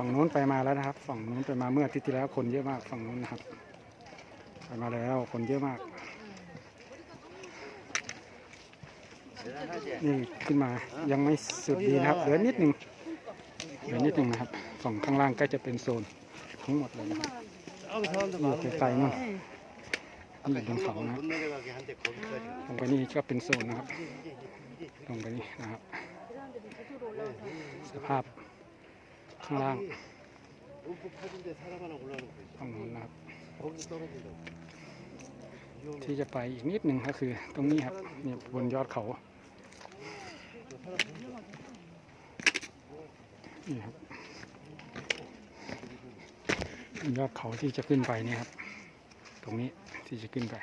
ฝั่งนู้นไปมาแล้วนะครับ ฝั่งนู้นไปมาเมื่ออาทิตย์ที่แล้วคนเยอะมากฝั่งนู้นนะครับ ไปมาแล้วคนเยอะมาก นี่ขึ้นมายังไม่สุดดีนะครับเหลือนิดหนึ่งเหลือนิดหนึ่งนะครับฝั่งข้างล่างก็จะเป็นโซนทั้งหมดเลยนะครับอยู่ไกลๆนู่นนี่บนเขานะตรงไปนี่ก็เป็นโซนนะครับตรงไปนี่นะครับ สภาพ ข้างล่าง 높고 파진데 사람 하나 올라오는 거 있어 ฝั่งนู้นนะครับ 거기서 떨어진다고 위험해 ที่จะไปอีกนิดหนึ่งก็คือตรงนี้ครับนี่บนยอดเขานี่ครับยอดเขาที่จะขึ้นไปนี่ครับ ตรงนี้ที่จะขึ้นไป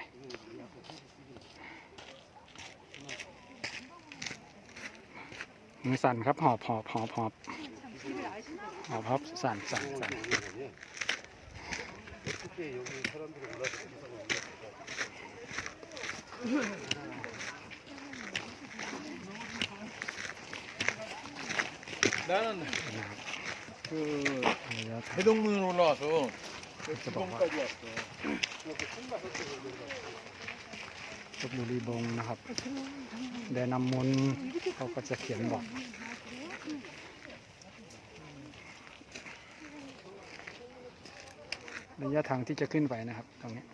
มือสั่นครับหอบหอบหอบหอบ หอบครับสั่นสั่นสั่น 어떻게 여기 사람들이 올라서 기사가 올라서 나는 그 ระยะทาง 해동문으로 올라와서จะบอกว่า 지금까지 왔어. ลบบุรีบงนะครับ แดนำมนต์เขาก็จะเขียนบอก ระยะทางที่จะขึ้นไปนะครับ ตรงนี้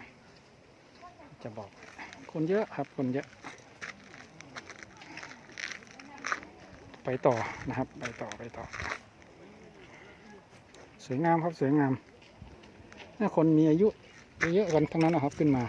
จะบอก คนเยอะครับ คนเยอะ ไปต่อนะครับ ไปต่อไปต่อ สวยงามครับสวยงามถ้าคนมีอายุเยอะๆกันทั้งนั้นนะครับขึ้นมา